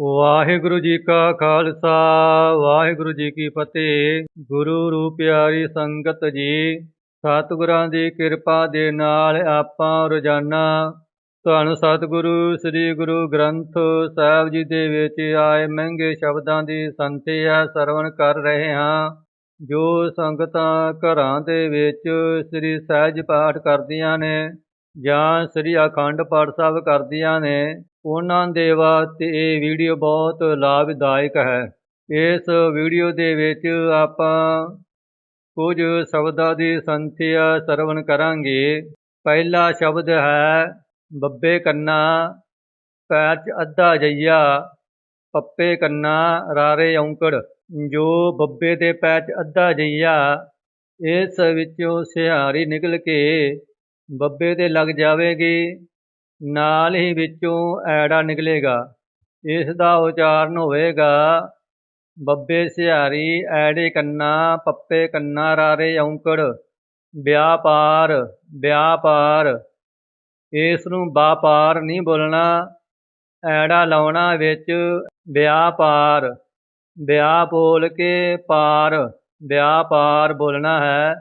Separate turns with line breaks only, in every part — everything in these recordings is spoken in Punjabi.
ਵਾਹਿਗੁਰੂ ਜੀ ਕਾ ਖਾਲਸਾ, ਵਾਹਿਗੁਰੂ ਜੀ ਕੀ ਫਤਿਹ। ਗੁਰੂ ਰੂਪ ਪਿਆਰੀ ਸੰਗਤ ਜੀ, ਸਤਿਗੁਰਾਂ ਦੀ ਕਿਰਪਾ ਦੇ ਨਾਲ ਆਪਾਂ ਰੋਜ਼ਾਨਾ ਤੁਹਾਨੂੰ ਸਤਿਗੁਰੂ, ਸ੍ਰੀ ਗੁਰੂ ਗ੍ਰੰਥ ਸਾਹਿਬ ਜੀ ਦੇ ਵਿੱਚ ਆਏ ਮਹਿੰਗੇ ਸ਼ਬਦਾਂ ਦੀ ਸੰਥਿਆ ਸਰਵਣ ਕਰ ਰਹੇ ਹਾਂ। ਜੋ ਸੰਗਤਾਂ ਘਰਾਂ ਦੇ ਵਿੱਚ ਸ੍ਰੀ ਸਹਿਜ ਪਾਠ ਕਰਦੀਆਂ ਨੇ ਜਾਂ ਸ੍ਰੀ ਅਖੰਡ ਪਾਠ ਸਾਹਿਬ ਕਰਦੀਆਂ ਨੇ ਉਹਨਾਂ ਦੇ ਵਾਸਤੇ ਇਹ ਵੀਡੀਓ ਬਹੁਤ ਲਾਭਦਾਇਕ ਹੈ। ਇਸ ਵੀਡੀਓ ਦੇ ਵਿੱਚ ਆਪਾਂ ਕੁਝ ਸ਼ਬਦਾਂ ਦੀ ਸੰਥਿਆ ਸਰਵਣ ਕਰਾਂਗੇ। ਪਹਿਲਾ ਸ਼ਬਦ ਹੈ, ਬੱਬੇ ਕੰਨਾ, ਪੈਰ 'ਚ ਅੱਧਾ ਜਈਆ, ਪੱਪੇ ਕੰਨਾ, ਰਾਰੇ ਔਂਕੜ। ਜੋ ਬੱਬੇ ਦੇ ਪੈਰ 'ਚ ਅੱਧਾ ਜਈਆ, ਇਸ ਵਿੱਚੋਂ ਸਿਹਾਰੀ ਨਿਕਲ ਕੇ ਬੱਬੇ ਤੇ ਲੱਗ ਜਾਵੇਗੀ, ਨਾਲ ਹੀ ਵਿੱਚੋਂ ਐੜਾ ਨਿਕਲੇਗਾ। ਇਸ ਦਾ ਉਚਾਰਨ ਹੋਵੇਗਾ, ਬੱਬੇ ਸਿਹਾਰੀ ਐੜੇ ਕੰਨਾ, ਪੱਪੇ ਕੰਨਾ, ਰਾਰੇ ਔਂਕੜ, ਵਿਆਪਾਰ ਵਿਆਪਾਰ। ਇਸ ਨੂੰ ਵਪਾਰ ਨਹੀਂ ਬੋਲਣਾ, ਐੜਾ ਲਾਉਣਾ ਵਿੱਚ ਵਿਆਪਾਰ। ਵਿਆਹ ਬੋਲ ਕੇ ਪਾਰ, ਵਿਆਪਾਰ ਬੋਲਣਾ ਹੈ,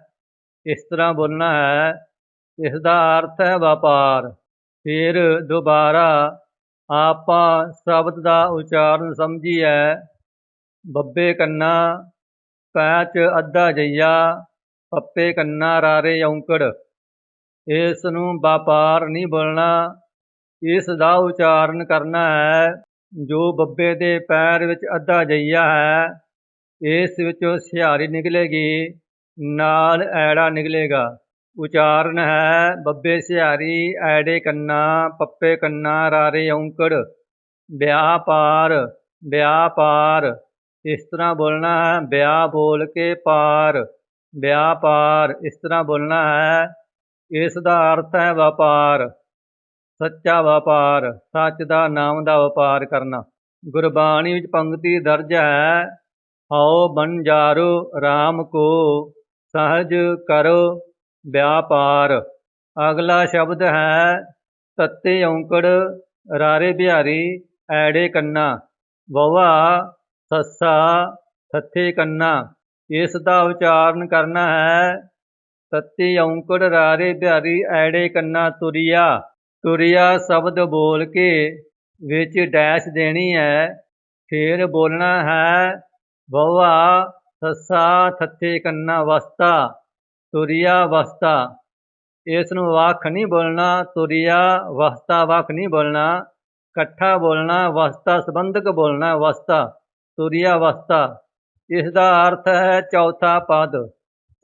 ਇਸ ਤਰ੍ਹਾਂ ਬੋਲਣਾ ਹੈ ਇਸ ਦਾ ਅਰਥ ਹੈ ਵਪਾਰ। ਫਿਰ ਦੁਬਾਰਾ ਆਪਾਂ ਸ਼ਬਦ ਦਾ ਉਚਾਰਨ ਸਮਝੀਏ ਬੱਬੇ ਕੰਨਾ ਪੈਚ ਅੱਧਾ ਜਈਆ, ਪੱਪੇ ਕੰਨਾ ਰਾਰੇ ਔਂਕੜ। ਇਸ ਨੂੰ ਵਪਾਰ ਨਹੀਂ ਬੋਲਣਾ, ਇਸ ਦਾ ਉਚਾਰਨ ਕਰਨਾ ਹੈ, ਜੋ ਬੱਬੇ ਦੇ ਪੈਰ ਵਿੱਚ ਅੱਧਾ ਜਈਆ ਹੈ, ਇਸ ਵਿੱਚੋਂ ਸਿਹਾਰੀ ਨਿਕਲੇਗੀ, ਨਾਲ ਐੜਾ ਨਿਕਲੇਗਾ। ਉਚਾਰਨ ਹੈ, ਬੱਬੇ ਸਿਹਾਰੀ, ਐੜੇ ਕੰਨਾ, ਪੱਪੇ ਕੰਨਾ, ਰਾਰੇ ਔਂਕੜ ਵਿਆਪਾਰ ਵਿਆਪਾਰ ਇਸ ਤਰ੍ਹਾਂ ਬੋਲਣਾ ਹੈ, ਵਿਆਹ ਬੋਲ ਕੇ ਪਾਰ ਵਿਆਪਾਰ ਇਸ ਤਰ੍ਹਾਂ ਬੋਲਣਾ ਹੈ, ਇਸ ਦਾ ਅਰਥ ਹੈ ਵਪਾਰ, ਸੱਚਾ ਵਪਾਰ, ਸੱਚ ਦਾ ਨਾਮ ਦਾ ਵਪਾਰ ਕਰਨਾ। ਗੁਰਬਾਣੀ ਵਿੱਚ ਪੰਕਤੀ ਦਰਜ ਹੈ, ਹਉ ਬੰਜਾਰੋ RAM ਕੋ, ਸਹਜ ਕਰੋ ਵਿਆਪਾਰ। ਅਗਲਾ ਸ਼ਬਦ ਹੈ, ਤੱਤੇ ਔਂਕੜ, ਰਾਰੇ ਬਿਹਾਰੀ, ਐੜੇ ਕੰਨਾ। ਵਵਾ, ਸੱਸਾ, ਥੱਥੇ ਕੰਨਾ। ਇਸ ਦਾ ਉਚਾਰਨ ਕਰਨਾ ਹੈ, ਤੱਤੇ ਔਂਕੜ, ਰਾਰੇ ਬਿਹਾਰੀ, ਐੜੇ ਕੰਨਾ, ਤੁਰਿਆ। ਤੁਰਿਆ ਸ਼ਬਦ ਬੋਲ ਕੇ ਵਿੱਚ ਡੈਸ਼ ਦੇਣੀ ਹੈ, ਫਿਰ ਬੋਲਣਾ ਹੈ, ਵਵਾ, ਸੱਸਾ, ਥੱਥੇ ਕੰਨਾ, ਵਸਤਾ। ਤੁਰਿਆ ਵਸਤਾ ਇਸ ਨੂੰ ਵੱਖ ਨਹੀਂ ਬੋਲਣਾ ਤੁਰਿਆ ਵਸਤਾ ਵੱਖ ਨਹੀਂ ਬੋਲਣਾ। ਇਕੱਠਾ ਬੋਲਣਾ, ਵਸਤਾ ਸੰਬੰਧਕ ਬੋਲਣਾ, ਵਸਤਾ ਤੁਰਿਆ ਵਸਤਾ ਇਸ ਦਾ ਅਰਥ ਹੈ ਚੌਥਾ ਪਦ,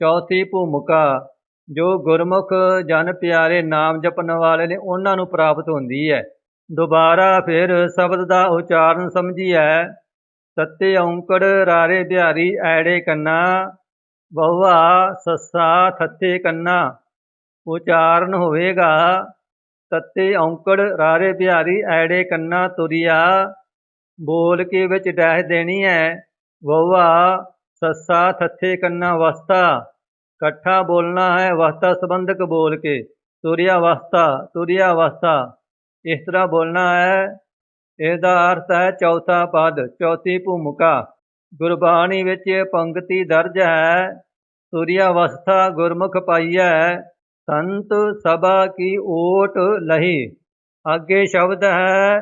ਚੌਥੀ ਭੂਮਿਕਾ, ਜੋ ਗੁਰਮੁਖ ਜਨ ਪਿਆਰੇ ਨਾਮ ਜਪਣ ਵਾਲੇ ਨੇ ਉਹਨਾਂ ਨੂੰ ਪ੍ਰਾਪਤ ਹੁੰਦੀ ਹੈ। ਦੁਬਾਰਾ ਫਿਰ ਸ਼ਬਦ ਦਾ ਉਚਾਰਨ ਸਮਝੀ ਹੈ ਤੱਤੇ ਔਂਕੜ ਰਾਰੇ ਬਿਹਾਰੀ ਐੜੇ ਕੰਨਾ ਬਹੁਆ ਸੱਸਾ ਥੱਤੇ ਕੰਨਾ, ਉਚਾਰਨ ਹੋਵੇਗਾ। ਤੱਤੇ ਔਂਕੜ ਰਾਰੇ ਬਿਹਾਰੀ ਐੜੇ ਕੰਨਾ ਤੁਰਿਆ, ਬੋਲ ਕੇ ਵਿੱਚ ਡਹਿ ਦੇਣੀ ਹੈ ਬਹੁਆ ਸੱਸਾ ਥੱਥੇ ਕੰਨਾ ਵਸਤਾ, ਇਕੱਠਾ ਬੋਲਣਾ ਹੈ ਵਸਤਾ ਸੰਬੰਧਕ ਬੋਲ ਕੇ। ਤੁਰਿਆ ਵਸਤਾ ਤੁਰਿਆ ਵਸਤਾ, ਇਸ ਤਰ੍ਹਾਂ ਬੋਲਣਾ ਹੈ। ਇਹਦਾ ਅਰਥ ਹੈ ਚੌਥਾ ਪਦ, ਚੌਥੀ ਭੂਮਿਕਾ। ਗੁਰਬਾਣੀ ਵਿੱਚ ਪੰਕਤੀ ਦਰਜ ਹੈ। ਤੁਰਿਆ ਅਵਸਥਾ ਗੁਰਮੁਖ ਪਾਈਐ, ਸੰਤ ਸਭਾ ਕੀ ਓਟ ਲਹੀ। ਅੱਗੇ ਸ਼ਬਦ ਹੈ,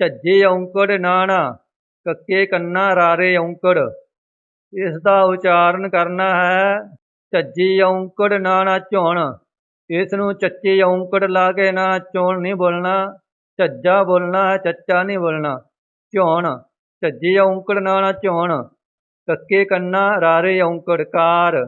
ਝੱਜੇ ਔਂਕੜ ਨਾਣਾ, ਕੱਕੇ ਕੰਨਾ ਰਾਰੇ ਔਂਕੜ। ਇਸ ਦਾ ਉਚਾਰਨ ਕਰਨਾ ਹੈ, ਝੱਜੀ ਔਂਕੜ ਨਾਣਾ ਝੋਣ। ਇਸ ਨੂੰ ਚੱਚੇ ਔਂਕੜ ਲਾ ਕੇ ਨਾ, ਚੋਣ ਨਹੀਂ ਬੋਲਣਾ। ਝੱਜਾ ਬੋਲਣਾ ਹੈ, ਚੱਚਾ ਨਹੀਂ ਬੋਲਣਾ। ਝੋਣ। ਝੱਜੇ ਔਂਕੜ ਨਾਣਾ ਝੋਣ, ਕੱਕੇ ਕੰਨਾ ਰਾਰੇ ਔਂਕੜ ਕਾਰ।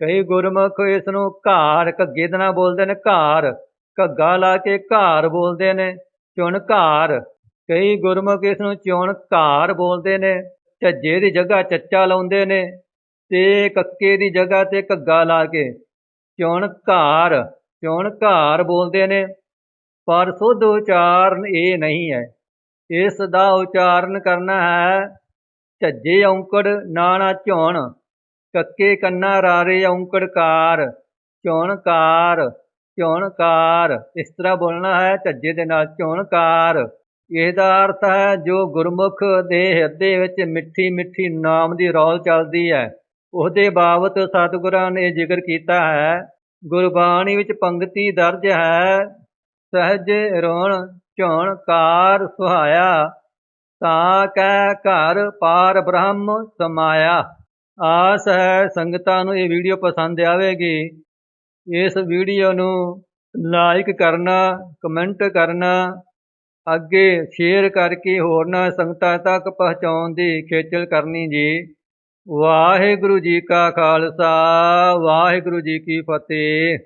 ਕਈ ਗੁਰਮੁਖ ਇਸ ਨੂੰ ਘਾਰ, ਘੱਗੇ ਦੇ ਨਾਲ ਬੋਲਦੇ ਨੇ ਘਾਰ। ਘੱਗਾ ਲਾ ਕੇ ਘਾਰ ਬੋਲਦੇ ਨੇ, ਚੁਣ ਘਾਰ। ਕਈ ਗੁਰਮੁਖ ਇਸ ਨੂੰ ਚੁਣ ਘਾਰ ਬੋਲਦੇ ਨੇ, ਝੱਜੇ ਦੀ ਜਗ੍ਹਾ ਚੱਚਾ ਲਾਉਂਦੇ ਨੇ, ਤੇ ਕੱਕੇ ਦੀ ਜਗ੍ਹਾ ਤੇ ਘੱਗਾ ਲਾ ਕੇ ਚੁਣ ਘਾਰ ਚੁਣ ਘਾਰ ਬੋਲਦੇ ਨੇ। ਪਰ ਸੁਧ ਉਚਾਰਨ ਇਹ ਨਹੀਂ ਹੈ। ਇਸ ਦਾ ਉਚਾਰਨ ਕਰਨਾ ਹੈ। ਝੱਜੇ ਔਂਕੜ ਨਾਣਾ ਝੋਣ, ਕੱਕੇ ਕੰਨਾ ਰਾਰੇ ਔਂਕੜਕਾਰ ਚੌਣਕਾਰ ਚੌਣਕਾਰ ਇਸ ਤਰ੍ਹਾਂ ਬੋਲਣਾ ਹੈ। ਝੱਜੇ ਦੇ ਨਾਲ ਚੌਣਕਾਰ ਇਹਦਾ ਅਰਥ ਹੈ ਜੋ ਗੁਰਮੁਖ ਦੇ ਹਿਰਦੇ ਵਿੱਚ ਮਿੱਠੀ ਮਿੱਠੀ ਨਾਮ ਦੀ ਰੌਲ ਚੱਲਦੀ ਹੈ। ਉਹਦੇ ਬਾਬਤ ਸਤਿਗੁਰਾਂ ਨੇ ਜ਼ਿਕਰ ਕੀਤਾ ਹੈ। ਗੁਰਬਾਣੀ ਵਿੱਚ ਪੰਕਤੀ ਦਰਜ ਹੈ। ਸਹਿਜ ਰੋਣ ਝੋਣ ਕਾਰ ਸੁਹਾਇਆ, ਤਾਂ ਕੈ ਘਰ ਪਾਰ ਬ੍ਰਹਮ ਸਮਾਇਆ। ਆਸ ਹੈ ਸੰਗਤਾਂ ਨੂੰ ਇਹ ਵੀਡੀਓ ਪਸੰਦ ਆਵੇਗੀ। ਇਸ ਵੀਡੀਓ ਨੂੰ ਲਾਈਕ ਕਰਨਾ ਕਮੈਂਟ ਕਰਨਾ, ਅੱਗੇ ਸ਼ੇਅਰ ਕਰਕੇ ਹੋਰਨਾਂ ਸੰਗਤਾਂ ਤੱਕ ਪਹੁੰਚਾਉਣ ਦੀ ਖੇਚਲ ਕਰਨੀ ਜੀ। ਵਾਹਿਗੁਰੂ ਜੀ ਕਾ ਖਾਲਸਾ, ਵਾਹਿਗੁਰੂ ਜੀ ਕੀ ਫਤਿਹ।